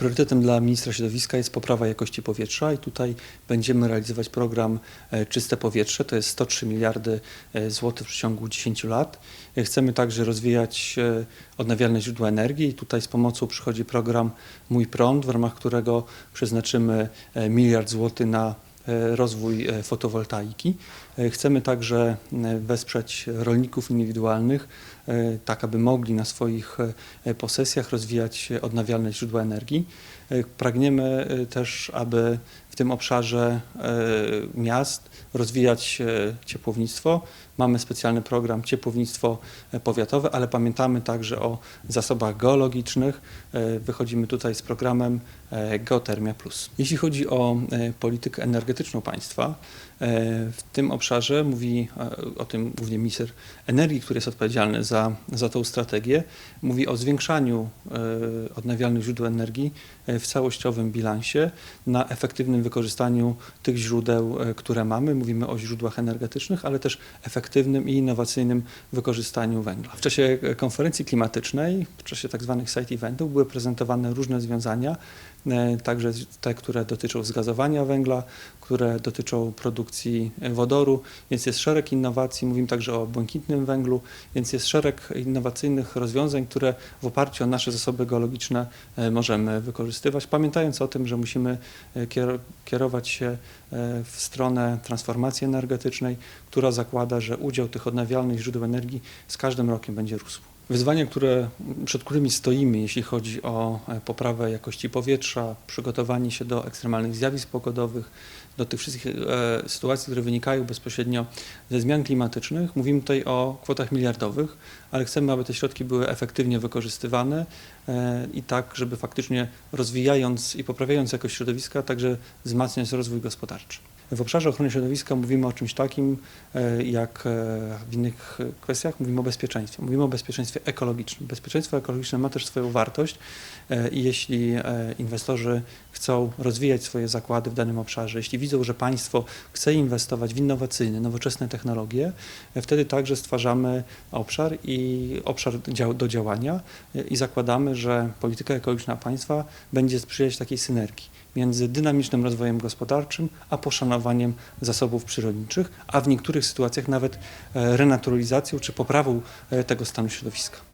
Priorytetem dla ministra środowiska jest poprawa jakości powietrza i tutaj będziemy realizować program e, Czyste Powietrze. To jest 103 miliardy e, złotych w przeciągu 10 lat. E, Chcemy także rozwijać odnawialne źródła energii i tutaj z pomocą przychodzi program Mój Prąd, w ramach którego przeznaczymy miliard złotych na rozwój e, fotowoltaiki. E, Chcemy także e, wesprzeć rolników indywidualnych, e, tak aby mogli na swoich e, posesjach rozwijać e, odnawialne źródła energii. E, Pragniemy e, też, aby w tym obszarze e, miast rozwijać e, ciepłownictwo. Mamy specjalny program ciepłownictwo e, powiatowe, ale pamiętamy także o zasobach geologicznych. E, Wychodzimy tutaj z programem e, Geotermia Plus. Jeśli chodzi o e, politykę energetyczną państwa, e, w tym obszarze mówi e, o tym głównie minister energii, który jest odpowiedzialny za, za tą strategię, mówi o zwiększaniu e, odnawialnych źródeł energii w całościowym bilansie na efektywnym wykorzystaniu tych źródeł, które mamy. Mówimy o źródłach energetycznych, ale też efektywnym i innowacyjnym wykorzystaniu węgla. W czasie konferencji klimatycznej, w czasie tak zwanych side eventów były prezentowane różne rozwiązania, e, także te, które dotyczą zgazowania węgla, które dotyczą produkcji e, wodoru, więc jest szereg innowacji. Mówimy także o błękitnym węglu, więc jest szereg innowacyjnych rozwiązań, które w oparciu o nasze zasoby geologiczne e, możemy wykorzystywać, pamiętając o tym, że musimy e, kier- kierować się e, w stronę transformacji energetycznej, która zakłada, że udział tych odnawialnych źródeł energii z każdym rokiem będzie rósł. Wyzwania, które, przed którymi stoimy, jeśli chodzi o e, poprawę jakości powietrza, przygotowanie się do ekstremalnych zjawisk pogodowych, do tych wszystkich e, sytuacji, które wynikają bezpośrednio ze zmian klimatycznych, mówimy tutaj o kwotach miliardowych, ale chcemy, aby te środki były efektywnie wykorzystywane e, i tak, żeby faktycznie rozwijając i poprawiając jakość środowiska, także wzmacniać rozwój gospodarczy. W obszarze ochrony środowiska mówimy o czymś takim, e, jak e, w innych kwestiach mówimy o bezpieczeństwie. Mówimy o bezpieczeństwie ekologicznym. Bezpieczeństwo ekologiczne ma też swoją wartość e, i jeśli inwestorzy chcą rozwijać swoje zakłady w danym obszarze, jeśli widzą, że państwo chce inwestować w innowacyjne, nowoczesne technologie, wtedy także stwarzamy obszar i obszar do działania i zakładamy, że polityka ekologiczna państwa będzie sprzyjać takiej synergii między dynamicznym rozwojem gospodarczym a poszanowaniem zasobów przyrodniczych, a w niektórych sytuacjach nawet e, renaturalizacją czy poprawą e, tego stanu środowiska.